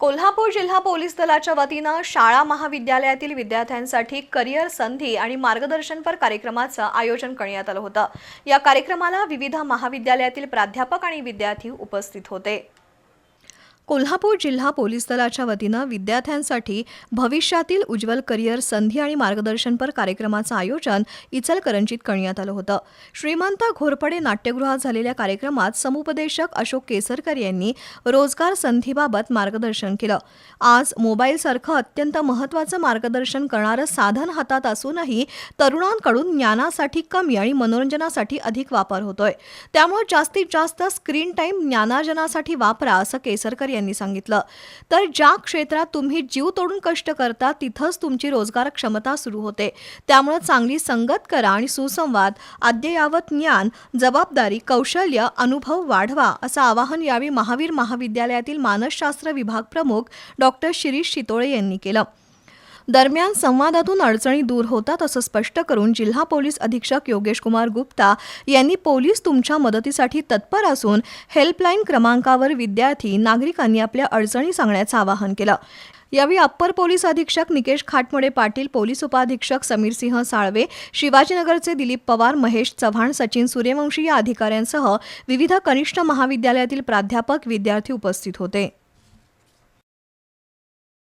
कोल्हापूर जिल्हा पोलीस दलाच्या वतीनं शाळा महाविद्यालयातील विद्यार्थ्यांसाठी करिअर संधी आणि मार्गदर्शनपर कार्यक्रमाचं आयोजन करण्यात आलं होतं. या कार्यक्रमाला विविध महाविद्यालयातील प्राध्यापक आणि विद्यार्थी उपस्थित होते. कोल्हापूर जिल्हा पोलीस दलाच्या वतीनं विद्यार्थ्यांसाठी भविष्यातील उज्ज्वल करिअर संधी आणि मार्गदर्शनपर कार्यक्रमाचं आयोजन इचलकरंजीत करण्यात आलं होतं. श्रीमंत घोरपडे नाट्यगृहात झालेल्या कार्यक्रमात समुपदेशक अशोक केसरकर यांनी रोजगार संधीबाबत मार्गदर्शन केलं. आज मोबाईलसारखं अत्यंत महत्त्वाचं मार्गदर्शन करणारं साधन हातात असूनही तरुणांकडून ज्ञानासाठी कमी आणि मनोरंजनासाठी अधिक वापर होतोय. त्यामुळे जास्तीत जास्त स्क्रीन टाईम ज्ञानार्जनासाठी वापरा असं केसरकर यांनी सांगितलं. तर ज्या क्षेत्रात तुम्ही जीव तोडून कष्ट करता तिथंच तुमची रोजगार क्षमता सुरू होते. त्यामुळे चांगली संगत करा आणि सुसंवाद अद्ययावत ज्ञान जबाबदारी कौशल्य अनुभव वाढवा असं आवाहन यावेळी महावीर महाविद्यालयातील मानसशास्त्र विभाग प्रमुख डॉक्टर शिरीष शितोळे यांनी केलं. दरम्यान संवादातून अडचणी दूर होतात असं स्पष्ट करून जिल्हा पोलीस अधीक्षक योगेश कुमार गुप्ता यांनी पोलीस तुमच्या मदतीसाठी तत्पर असून हेल्पलाईन क्रमांकावर विद्यार्थी नागरिकांनी आपल्या अडचणी सांगण्याचं आवाहन केलं. यावेळी अप्पर पोलीस अधीक्षक निकेश खाटमोडे पाटील पोलीस उपाधीक्षक समीर सिंह साळवे शिवाजीनगरचे दिलीप पवार महेश चव्हाण सचिन सूर्यवंशी या अधिकाऱ्यांसह विविध कनिष्ठ महाविद्यालयातील प्राध्यापक विद्यार्थी उपस्थित होते.